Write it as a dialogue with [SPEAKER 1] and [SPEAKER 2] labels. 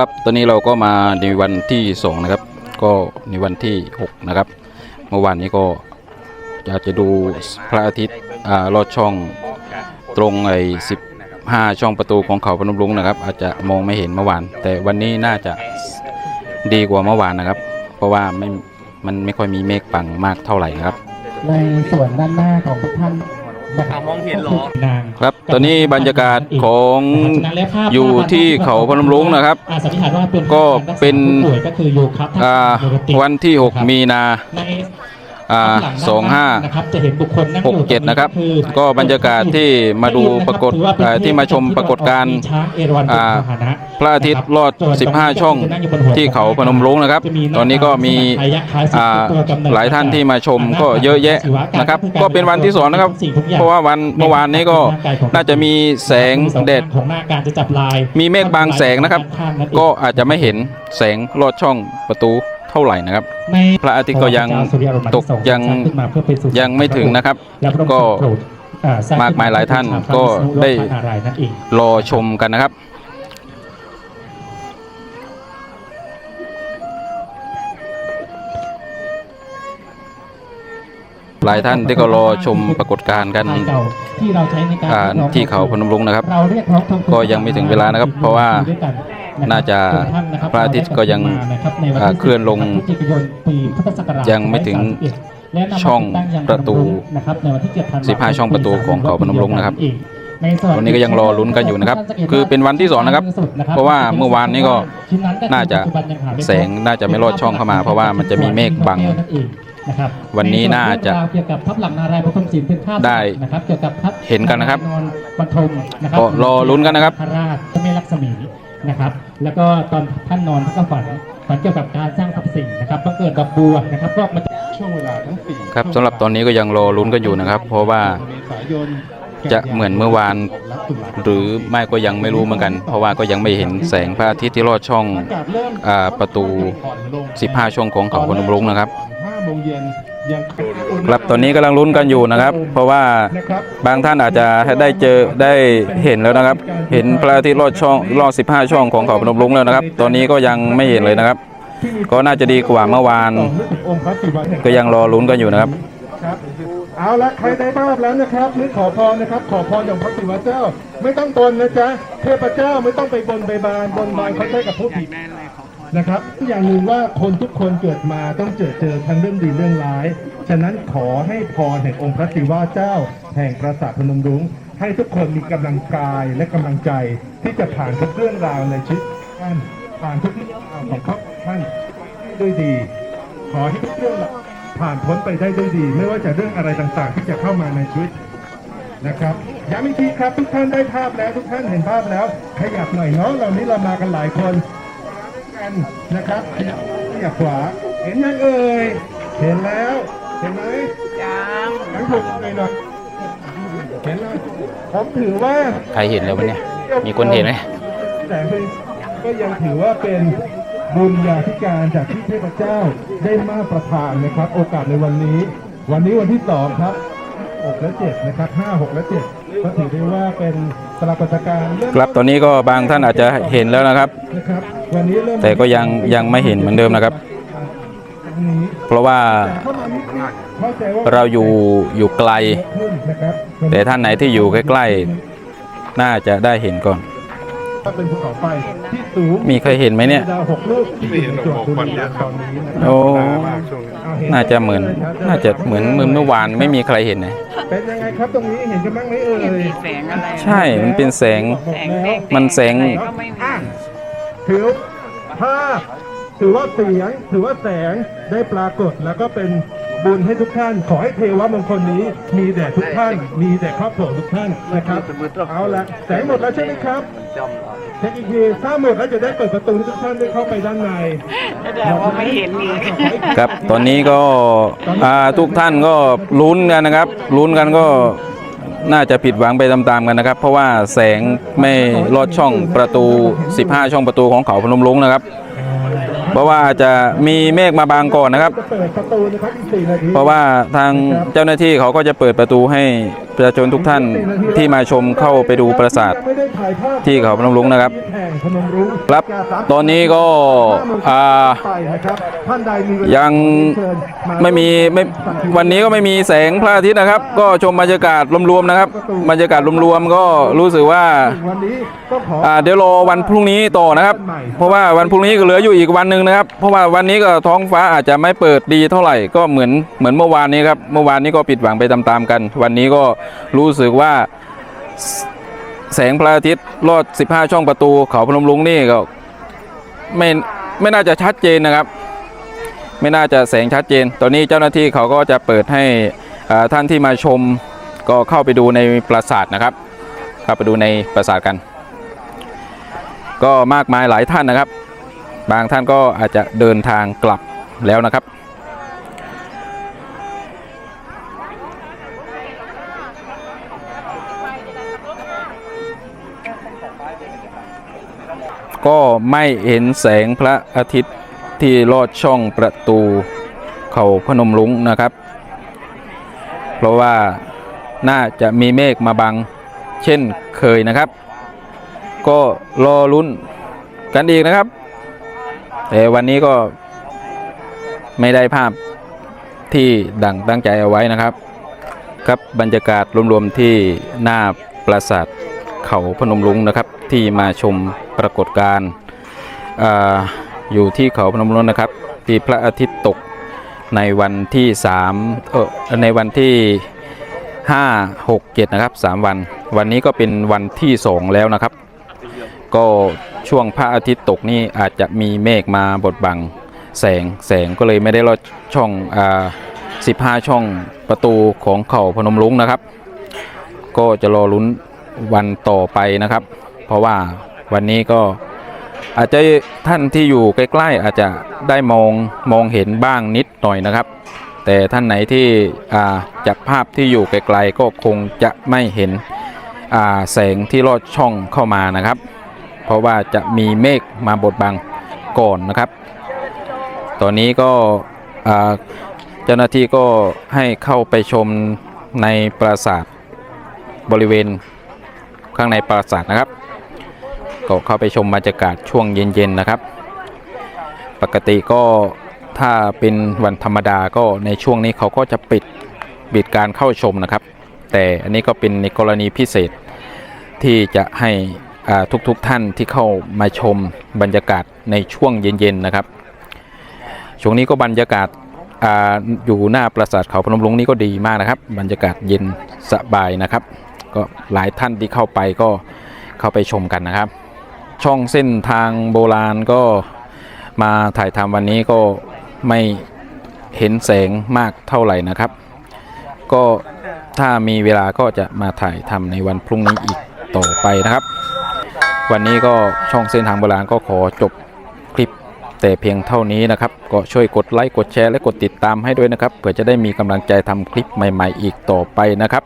[SPEAKER 1] ครับตอนนี้เราก็มาในวันที่สองนะครับ ก็ในวันที่หกนะครับ เมื่อวานนี้ก็อยากจะดูพระอาทิตย์อ่าลอดช่องตรงไอ้สิบห้าช่องประตูของเขาพนมรุ้งนะครับ อาจจะมองไม่เห็นเมื่อวาน แต่วันนี้น่าจะดีกว่าเมื่อวานนะครับ เพราะว่าไม่มันไม่ค่อยมีเมฆบังมากเท่าไหร่นะครับ
[SPEAKER 2] ในส่วนด้านหน้าของทุกท่าน นะครับ
[SPEAKER 3] มองเห็นเหรอ
[SPEAKER 2] นาง
[SPEAKER 1] ครับ ตอนนี้บรรยากาศของ
[SPEAKER 2] ฉะนั้นแล้วภาพ
[SPEAKER 1] อยู่ที่เขาพนมรุ้งนะครับ
[SPEAKER 2] อ่าสันนิษฐานว่าเป็น
[SPEAKER 1] ก็เป็น
[SPEAKER 2] ผู้ป่วยก็คืออยู่ครับ
[SPEAKER 1] อ่าวันที่ 6 มีนา
[SPEAKER 2] ใน
[SPEAKER 1] อ่า
[SPEAKER 2] หลั
[SPEAKER 1] สองห้า
[SPEAKER 2] นะครับจะเห็นบุคคลนั่งอยู่
[SPEAKER 1] หกเจ็ดนะครับ
[SPEAKER 2] อ
[SPEAKER 1] ก็บรรยากาศที่มาดูปรากฏ
[SPEAKER 2] ถือว่าเป็น
[SPEAKER 1] เอ่อที่มาชมปรากฏการณ์
[SPEAKER 2] มีช้างเอราวัณเป็น
[SPEAKER 1] อ่า
[SPEAKER 2] พาหนะ
[SPEAKER 1] พระอาทิตย์รอด
[SPEAKER 2] ส่วนตรงนี้
[SPEAKER 1] 15 ช่อง
[SPEAKER 2] จะนั่ยู่บนหัว
[SPEAKER 1] ที่เขาพนมรุ้งนะครับ
[SPEAKER 2] จะมีหา
[SPEAKER 1] ตอนนี้ก็มี
[SPEAKER 2] ลัษณะคล้ายยักษ์คล้ายสุด
[SPEAKER 1] อ่า
[SPEAKER 2] ตัวกำเนิด
[SPEAKER 1] หลายท่านที่มาชมก็เยอะแยะนะครับ
[SPEAKER 2] ศิว
[SPEAKER 1] ก็เป็นวันที่สองนะครับ
[SPEAKER 2] สิ่งทุกอย่ง
[SPEAKER 1] เพราะว่าวันเมื่อวานนี้ก็น่าจะมีแสงแดด
[SPEAKER 2] ของหน้าการจะจับลาย
[SPEAKER 1] มีเมฆบางแสงนะครับ
[SPEAKER 2] ข้างๆนั่นเอง
[SPEAKER 1] ก็อาจจะไม่เห็นแสงลอดช่องประตูเท่าไหร่นะครับ
[SPEAKER 2] ใน
[SPEAKER 1] พระอาทิตย์ก็ยัง
[SPEAKER 2] พระเจ้าสุริยะรมัน
[SPEAKER 1] ตก
[SPEAKER 2] ที่สอ
[SPEAKER 1] ยัง
[SPEAKER 2] สร้าขึ้นมาเพื่อเป็นสุสาน
[SPEAKER 1] ยังไม่ถึงนะครับ
[SPEAKER 2] และพระองค์
[SPEAKER 1] ก็
[SPEAKER 2] ทรงโปรดอ่สร้ง
[SPEAKER 1] มากมายหลายท่าน
[SPEAKER 2] ขึ้ม
[SPEAKER 1] ก็
[SPEAKER 2] พระวิษณุ
[SPEAKER 1] ได้
[SPEAKER 2] โลกนารายณ์นั่นเอง
[SPEAKER 1] รอชมกันนะครับหลายท่านที่ก็รอชมปรากฏการณ์กัน
[SPEAKER 2] ลายเก่าที่เราใช้ในการ
[SPEAKER 1] อ่า
[SPEAKER 2] เรียกร้อง
[SPEAKER 1] ที่เขาพนมรุ้งนะครับ
[SPEAKER 2] เราเรียกร้องทวงคืน
[SPEAKER 1] ก็ยังไม่ถึงเวลานะครับ เพราะว่า
[SPEAKER 2] ด้วยกั นนะครับ
[SPEAKER 1] น่าจะ
[SPEAKER 2] ทุกท่านนคบ
[SPEAKER 1] พระอาทิตย์ก็ยัง
[SPEAKER 2] มานะครับในวัน
[SPEAKER 1] อ่า
[SPEAKER 2] ที่
[SPEAKER 1] เคลื่อนลง
[SPEAKER 2] พฤศจิกายนปีพุทธศักราช
[SPEAKER 1] ยังไม่ถึง
[SPEAKER 2] 2531และนำมา
[SPEAKER 1] ช่อง
[SPEAKER 2] ติดตั้ยัง
[SPEAKER 1] ประตู
[SPEAKER 2] นะครับในวันที่7ธันวาคม
[SPEAKER 1] 15 ช่องประตูของเขาพนมรุ้งนะครับ
[SPEAKER 2] ในส่ว
[SPEAKER 1] วันนี้ก็ยังรอลุ้นกันอยู่นะครับ คือเป็นวันที่สองนะครับ เพราะว่าเมื่อวานนี้ก็
[SPEAKER 2] ชิ้นก็คือ
[SPEAKER 1] น่าจะ
[SPEAKER 2] ปัจจุบันยังหาไม่พบ
[SPEAKER 1] แสงน่าจะไม่รอดช่องเข้ามา เพราะว่ามันจะมีเมฆบัง
[SPEAKER 2] นะครับ
[SPEAKER 1] วันนี้น่าจะ
[SPEAKER 2] เกี่ยวกับทับหลังนารายณ์ปฐมศิลป์เป็นภาพ
[SPEAKER 1] ได้
[SPEAKER 2] นะครับเกี่ยวกับทัพ
[SPEAKER 1] เห็นกันนะครับ
[SPEAKER 2] นอนบรรทมนะครั
[SPEAKER 1] ก็รอลุ้นกันนะครับ
[SPEAKER 2] พระราชพระแม่ลักษมีนะครับ แล้วก็ตอนท่านนอนท่านก็ฝันฝันเกี่ยวกับการสร้างทรัพย์สินนะครับบังเกิดดอกบัวนะครับก็มา
[SPEAKER 4] ช่วงเวลาทั้งสี่
[SPEAKER 1] ครับสำหรับตอนนี้ก็ยังรอลุ้นกันอยู่นะครับ เพราะว่าจะเหมือนเมื่อวาน หรือไม่ก็ยังไม่รู้เหมือนกัน เพราะว่าก็ยังไม่เห็นแสงพระอาทิตย์ที่ลอดช่อง
[SPEAKER 4] อ
[SPEAKER 1] ประตู 15 ช่องของเขาพนมรุ้งนะครับ
[SPEAKER 4] ห้าโมงเย็นยัง
[SPEAKER 1] ครับตอนนี้กำลังลุ้นกันอยู่นะครับ เพราะว่า
[SPEAKER 4] นะครับ
[SPEAKER 1] บางท่านอาจจะได้เจอได้เห็นแล้วนะครับ เห็นพระอาทิตย์ลอดช่องลอด 15 ช่องของเขาพนมรุ้งแล้วนะครับ ตอนนี้ก็ยังไม่เห็นเลยนะครับ ก็น่าจะดีกว่าเมื่อวาน
[SPEAKER 4] ต่อนึกถึงองค์พระศิวะแห่ง
[SPEAKER 1] ก็ยังรอลุ้นกันอยู่นะครับ
[SPEAKER 4] ครับเอาละใครได้ภาพแล้วนะครับนึกขอพรนะครับ ขอพรอย่างพระศิวะเจ้า ไม่ต้องบนนะจ๊ะเทพเจ้าไม่ต้องไปบนไปบานบนบานเขาใช้กับผู้ผิด นะครับ อย่างหนึ่งว่าคนทุกคนเกิดมาต้องเจอเจอทั้งเรื่องดีเรื่องร้าย ฉะนั้นขอให้พรแห่งองค์พระศิวะเจ้า แห่งปราสาทพนมรุ้งให้ทุกคนมีกำลังกายและกำลังใจที่จะผ่านทุกเรื่องราวในชีวิตท่านผ่านทุกเรื่องราวของครอบท่านด้วยดี ขอให้ทุกเรื่องผ่านพ้นไปได้ด้วยดี ไม่ว่าจะเรื่องอะไรต่างๆ ที่จะเข้ามาในชีวิตนะครับย้ำอีกทีครับทุกท่านได้ภาพแล้วทุกท่านเห็นภาพแล้ว ขยับหน่อยเนาะเรานี้เรามากันหลายคน กันนะครับขยับขยับขวา เห็นยังเอ่ย เห็นแล้ว เห็นไหมยังทั้งถูกเลยหน่อยเห็นแล้วผมถือว่า
[SPEAKER 1] ใครเห็นแล้ววะเนี่ย มีคนเห็นไหม
[SPEAKER 4] แต่เป็นก็ยังถือว่าเป็นบุญญาธิการจากที่เทพเจ้าได้มาประทานนะครับ โอกาสในวันนี้ วันนี้วันที่สองครับ6และ7นะครับ5 6และ7 ก็ถือได้ว่าเป็นปรากฏการณ์เริ่ม
[SPEAKER 1] ครับตอนนี้ก็บางท่านอาจจะเห็นแล้วนะครับ
[SPEAKER 4] นะครับวันนี้เริ่ม
[SPEAKER 1] แต่ก็ยังยังไม่เห็นเหมือนเดิมนะครับ
[SPEAKER 4] วันนี้
[SPEAKER 1] เพราะว่า
[SPEAKER 4] แต่เข้ามานิดนึงเข้าใจว่า
[SPEAKER 1] เราอยู่อยู่ไกล
[SPEAKER 4] เยอะขึ้นนะครับ
[SPEAKER 1] แต่ท่านไหนที่อยู่ใกล้ๆน่าจะได้เห็นก่อน
[SPEAKER 4] ถ้า เป็นภูเขาไฟที่สูง
[SPEAKER 1] มีใครเห็นไหมเนี่ย
[SPEAKER 4] ดาวหกลูกที่อยู่ในจังหวัดบุรีรัมย์ตอนนี้นะครั
[SPEAKER 1] โอ้
[SPEAKER 4] เอาเห็
[SPEAKER 1] น่าจะเหมือน น่าจะเหมือนเมื่อเมื่อวานไม่มีใครเห็นนะ
[SPEAKER 4] เป็นยังไงครับตรงนี้เห็นกันบ้างไหมเอ่ย
[SPEAKER 5] แสงอะไร
[SPEAKER 1] ใช่ มันเป็นแสง
[SPEAKER 4] บอกแล้ว
[SPEAKER 1] มันแสง
[SPEAKER 5] ก็ไม่มี
[SPEAKER 4] อะถือภาพถือว่าเสียงถือว่าแสงได้ปรากฏแล้วก็เป็น บุญให้ทุกท่าน ขอให้เทวมงคลนี้ มีแด่ทุกท่าน มีแด่ครอบครัวทุกท่านนะครับ เอาละแสงหมดแล้วใช่ไหมครับเช็คอีกทีถ้าหมดแล้วจะได้เปิดประตูให้ทุกท่านได้เข้าไปด้านใน
[SPEAKER 5] แต่ว่าไม่เห็นอีก
[SPEAKER 1] ครับตอนนี้ก็อ่าทุกท่านก็ลุ้นกันนะครับลุ้นกันก็น่าจะผิดหวังไปตามๆกันนะครับ เพราะว่าแสงไม่ลอดช่องประตู 15 ช่องประตูของเขาพนมรุ้งนะครับ เพราะว่าจะมีเมฆมาบางก่อนนะครับ
[SPEAKER 4] เพ
[SPEAKER 1] ราะว่าทางเจ้าหน้าที่เขาก็จะเปิดประตูให้ ประชาชนทุกท่านที่มาชมเข้าไปดูปราสาทที่เขาพนมรุ้งนะครับ ครับตอนนี้ก็ยังไม่มีไม่วันนี้ก็ไม่มีแสงพระอาทิตย์นะครับ ก็ชมบรรยากาศรวมๆนะครับบรรยากาศรวมๆก็รู้สึกว่าเดี๋ยวรอวันพรุ่งนี้ต่อนะครับ เพราะว่าวันพรุ่งนี้ก็เหลืออยู่อีกวันหนึ่งนะครับ เพราะว่าวันนี้ก็ท้องฟ้าอาจจะไม่เปิดดีเท่าไหร่ก็เหมือนเหมือนเมื่อวานนี้ครับเมื่อวานนี้ก็ผิดหวังไปตามๆกัน วันนี้ก็รู้สึกว่าแสงพระอาทิตย์ลอด 15 ช่องประตูเขาพนมรุ้งนี่ก็ไม่ไม่น่าจะชัดเจนนะครับ ไม่น่าจะแสงชัดเจน ตอนนี้เจ้าหน้าที่เขาก็จะเปิดให้ท่านที่มาชมก็เข้าไปดูในปราสาทนะครับเข้าไปดูในปราสาทกัน ก็มากมายหลายท่านนะครับ บางท่านก็อาจจะเดินทางกลับแล้วนะครับ ก็ไม่เห็นแสงพระอาทิตย์ที่ลอดช่องประตูเขาพนมรุ้งนะครับ เพราะว่าน่าจะมีเมฆมาบังเช่นเคยนะครับ ก็รอลุ้นกันอีกนะครับแต่วันนี้ก็ไม่ได้ภาพที่ดังตั้งใจเอาไว้นะครับ ครับบรรยากาศรวมๆที่หน้าปราสาท เขาพนมรุ้งนะครับที่มาชมปรากฏการณ์อยู่ที่เขาพนมรุ้งนะครับ ที่พระอาทิตย์ตกในวันที่3เออในวันที่ 5 6 7นะครับ3 วัน วันนี้ก็เป็นวันที่ 2 แล้วนะครับ ก็ช่วงพระอาทิตย์ตกนี่อาจจะมีเมฆมาบดบังแสงแสงก็เลยไม่ได้ลอดช่องอ่า15 ช่องประตูของเขาพนมรุ้งนะครับ ก็จะรอลุ้น วันต่อไปนะครับ เพราะว่าวันนี้ก็อาจจะท่านที่อยู่ใกล้ๆอาจจะได้มองมองเห็นบ้างนิดหน่อยนะครับ แต่ท่านไหนที่จากภาพที่อยู่ไกลๆก็คงจะไม่เห็นแสงที่ลอดช่องเข้ามานะครับ เพราะว่าจะมีเมฆมาบดบังก่อนนะครับ ตอนนี้ก็เจ้าหน้าที่ก็ให้เข้าไปชมในปราสาทบริเวณ ข้างในปราสาทนะครับ ก็เข้าไปชมบรรยากาศช่วงเย็นๆนะครับ ปกติก็ถ้าเป็นวันธรรมดาก็ในช่วงนี้เขาก็จะปิดปิดการเข้าชมนะครับ แต่อันนี้ก็เป็นในกรณีพิเศษที่จะให้ทุกๆท่านที่เข้ามาชมบรรยากาศในช่วงเย็นๆนะครับ ช่วงนี้ก็บรรยากาศออยู่หน้าปราสาทเขาพนมรุ้งนี่ก็ดีมากนะครับ บรรยากาศเย็นสบายนะครับ ก็หลายท่านที่เข้าไปก็เข้าไปชมกันนะครับ ช่องเส้นทางโบราณก็มาถ่ายทำวันนี้ก็ไม่เห็นแสงมากเท่าไหร่นะครับ ก็ถ้ามีเวลาก็จะมาถ่ายทำในวันพรุ่งนี้อีกต่อไปนะครับ วันนี้ก็ช่องเส้นทางโบราณก็ขอจบคลิปแต่เพียงเท่านี้นะครับ ก็ช่วยกดไลค์กดแชร์และกดติดตามให้ด้วยนะครับ เพื่อจะได้มีกำลังใจทำคลิปใหม่ ๆ อีกต่อไปนะครับ